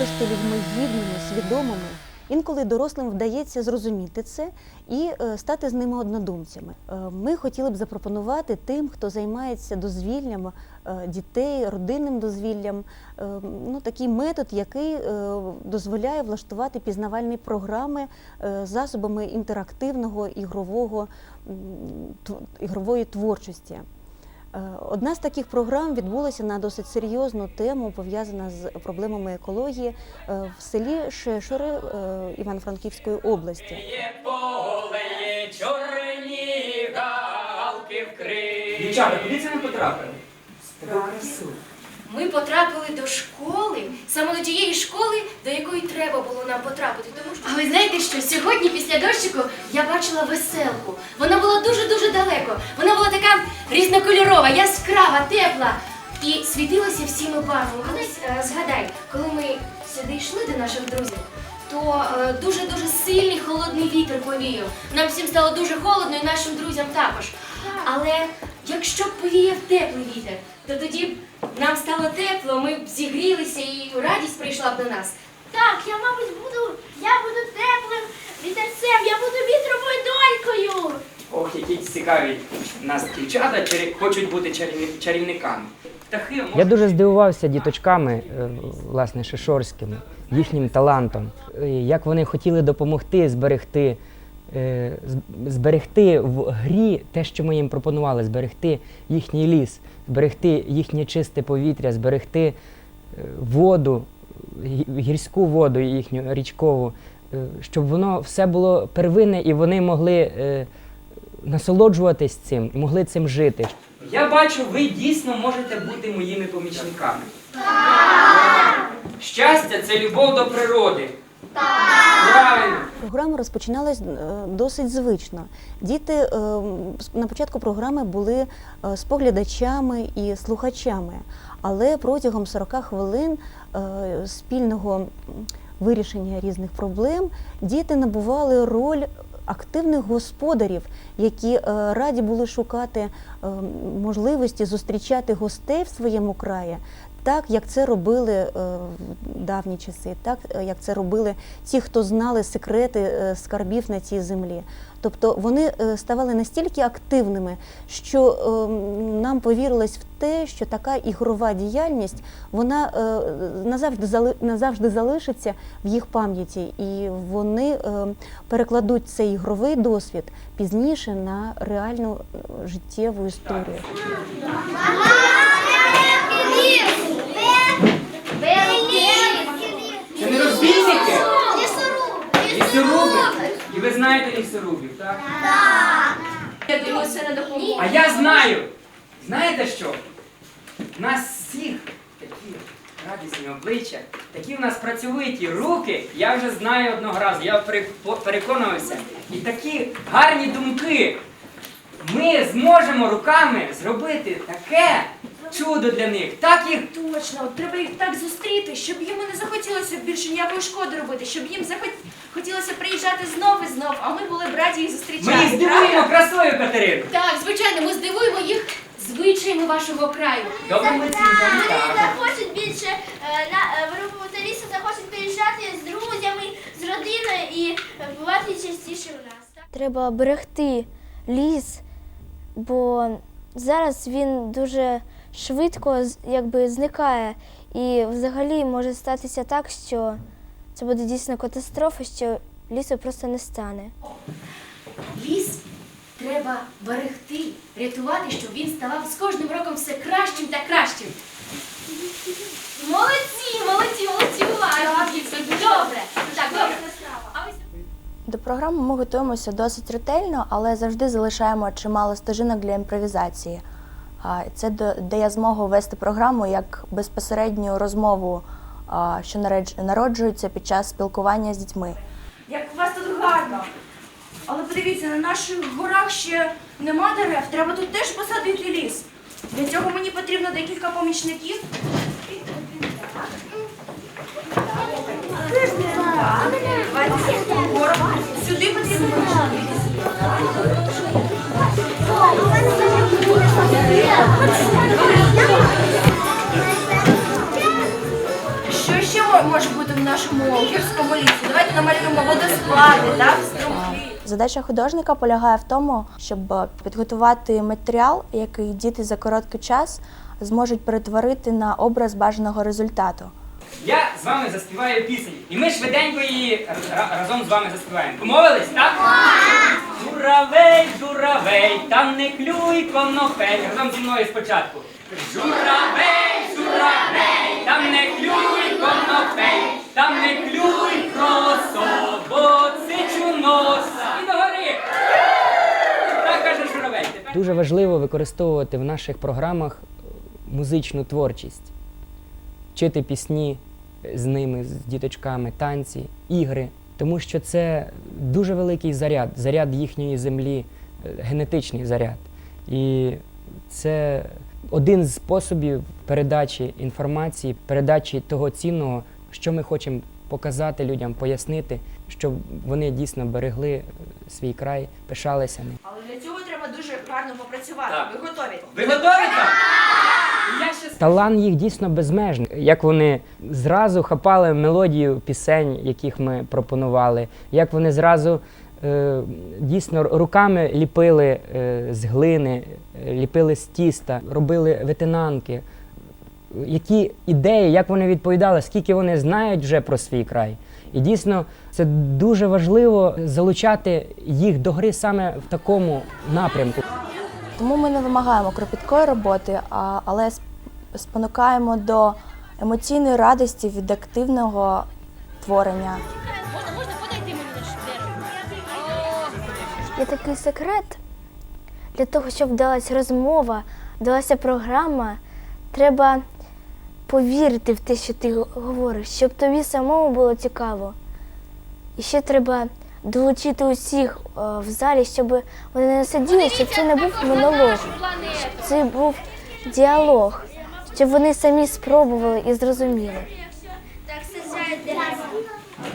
бути людьми гідними, свідомими. Інколи дорослим вдається зрозуміти це і е, стати з ними однодумцями. Е, Ми хотіли б запропонувати тим, хто займається дозвіллям е, дітей, родинним дозвіллям, ну, такий метод, який дозволяє влаштувати пізнавальні програми засобами інтерактивного ігрового ігрової творчості. Е, Одна з таких програм відбулася на досить серйозну тему, пов'язана з проблемами екології е, в селі Шешори е, Івано-Франківської області. Є чорні галки вкриті. Дівчата, куди це не потрапили? Красу. Ми потрапили до школи, саме до тієї школи, до якої треба було нам потрапити. Тому що... А ви знаєте що? Сьогодні після дощику я бачила веселку. Вона була дуже-дуже далеко. Вона була така різнокольорова, яскрава, тепла і світилася всіми барвами. Колись е, згадай, коли ми сюди йшли до наших друзів. То дуже-дуже сильний холодний вітер повіяв. Нам всім стало дуже холодно і нашим друзям також. Але якщо б повіяв теплий вітер, то тоді б нам стало тепло, ми б зігрілися і радість прийшла б до нас. Так, я, мабуть, буду, я буду теплим вітерцем, я буду вітровою донькою. Ох, які цікаві нас дівчата чарі- хочуть бути чарівни- чарівниками. Птахи Я дуже здивувався діточками, е, власне, шишорськими, їхнім талантом, е, як вони хотіли допомогти зберегти, зберегти в грі те, що ми їм пропонували, зберегти їхній ліс, зберегти їхнє чисте повітря, зберегти е, воду, гірську воду їхню річкову, е, щоб воно все було первинне і вони могли е, насолоджуватись цим і могли цим жити. Я бачу, ви дійсно можете бути моїми помічниками. Щастя це любов до природи. Програма розпочиналась е, досить звично. Діти е, на початку програми були е, споглядачами і слухачами, але протягом 40 хвилин спільного вирішення різних проблем діти набували роль активних господарів, які раді були шукати можливості зустрічати гостей в своєму краї. Так, як це робили е, в давні часи, так е, як це робили ті, хто знали секрети е, скарбів на цій землі. Тобто вони е, ставали настільки активними, що е, нам повірилось в те, що така ігрова діяльність вона е, назавжди назавжди залишиться в їх пам'яті, і вони е, перекладуть цей ігровий досвід пізніше на реальну е, життєву історію. Це не розбійники? Лісоруби. І ви знаєте лісорубів, так? Я дивлюся на допомогу. А я знаю. Знаєте що? У нас всіх такі радісні обличчя, такі в нас працьовиті руки. Я вже знаю одного разу, я переконувався. І такі гарні думки. Ми зможемо руками зробити таке чудо для них. Так їх Точно, от треба їх так зустріти, щоб йому не захотілося більше ніякої шкоди робити, щоб їм захот... хотілося приїжджати знов і знов, а ми були б раді їх зустрічати. ми їх здивуємо красою, Катерину. Так, звичайно, ми здивуємо їх звичаями вашого краю. Добре, ми цим Вони не захочуть більше е, на е, вирубувати лісу, захочуть приїжджати з друзями, з родиною і е, бувати частіше у нас. так? Треба берегти ліс, бо зараз він дуже швидко з- якби зникає. І взагалі може статися так, що це буде дійсно катастрофа, що лісу просто не стане. Ліс треба берегти, рятувати, щоб він ставав з кожним роком все кращим та кращим. Молодці, молодці, молодці, уважні. Добре. Так, добре. До програми ми готуємося досить ретельно, але завжди залишаємо чимало стежинок для імпровізації. Це дає змогу вести програму як безпосередню розмову, що народжується під час спілкування з дітьми. Як у вас тут гарно. Але подивіться, на наших горах ще нема дерев. Треба тут теж посадити ліс. Для цього мені потрібно декілька помічників. Сюди потрібно. Що ще може бути в нашому гірському лісі. Давайте намалюємо водоспади, так? струмки. Задача художника полягає в тому, щоб е, підготувати матеріал, який діти за короткий час зможуть перетворити на образ бажаного результату. Я з вами заспіваю пісню. І ми швиденько її ра- ра- разом з вами заспіваємо. Помовились, так? Журавель, журавель, там не клюй конопель. Разом зі мною спочатку. Журавель, журавель, там не клюй конопель, там не клюй просо, бо сичу носа. І догори. Так каже журавель. Тепер Дуже важливо використовувати в наших програмах е, музичну творчість, вчити пісні з ними, з діточками, танці, ігри, тому що це дуже великий заряд, заряд їхньої землі, е, генетичний заряд. І це один з способів передачі інформації, передачі того цінного, що ми хочемо показати людям, пояснити, щоб вони дійсно берегли е, свій край, пишалися ним. Але для цього треба дуже гарно попрацювати. Так. Ви готові? ви готові так? Талант їх дійсно безмежний. Як вони зразу хапали мелодію пісень, яких ми пропонували, як вони зразу е, дійсно руками ліпили е, з глини, ліпили з тіста, робили ветенанки. Які ідеї, як вони відповідали, скільки вони знають вже про свій край. І дійсно це дуже важливо залучати їх до гри саме в такому напрямку. Тому ми не вимагаємо кропіткої роботи, а, але спонукаємо до емоційної радості від активного творення. Можна, можна подайте мені Є такий секрет. Для того, щоб вдалася розмова, вдалася програма, треба повірити в те, що ти говориш, щоб тобі самому було цікаво. І ще треба долучити усіх е, в залі, щоб вони не сиділи, щоб це не був монолог, щоб це був діалог, щоб вони самі спробували і зрозуміли.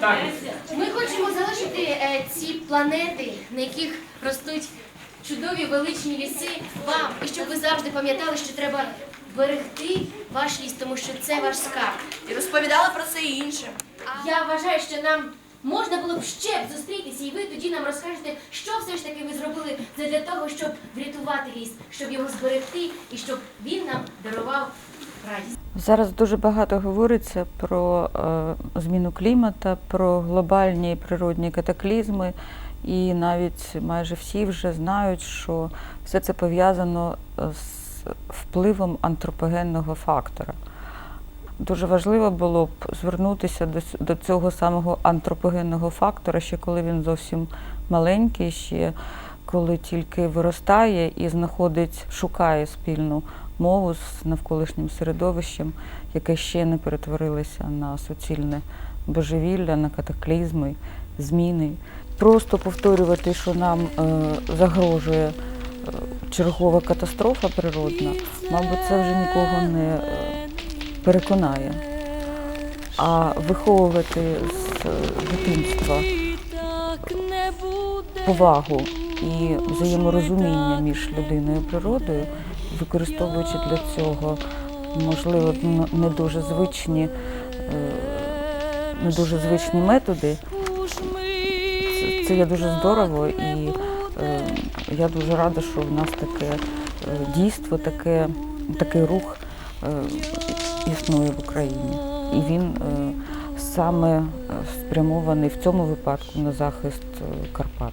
Так. Ми хочемо залишити е, ці планети, на яких ростуть чудові величні ліси вам, і щоб ви завжди пам'ятали, що треба берегти ваш ліс, тому що це ваш скарб. І розповідали про це і іншим. Я вважаю, що нам можна було б ще б зустрітися, і ви тоді нам розкажете, що все ж таки ви зробили для того, щоб врятувати ліс, щоб його зберегти і щоб він нам дарував радість. Зараз дуже багато говориться про е, зміну клімату, про глобальні природні катаклізми, і навіть майже всі вже знають, що все це пов'язано з впливом антропогенного фактора. Дуже важливо було б звернутися до, до цього самого антропогенного фактора, ще коли він зовсім маленький, ще коли тільки виростає і знаходить, шукає спільну мову з навколишнім середовищем, яке ще не перетворилося на суцільне божевілля, на катаклізми, зміни. Просто повторювати, що нам е, загрожує е, чергова катастрофа природна, мабуть, це вже нікого не е, переконає. А виховувати з е, дитинства повагу і взаєморозуміння між людиною і природою, використовуючи для цього, можливо, не дуже звичні, е, не дуже звичні методи. Це, є дуже здорово і е, я дуже рада, що в нас таке дійство, таке, такий рух існує в Україні. І він е, саме е, спрямований в цьому випадку на захист е, Карпат.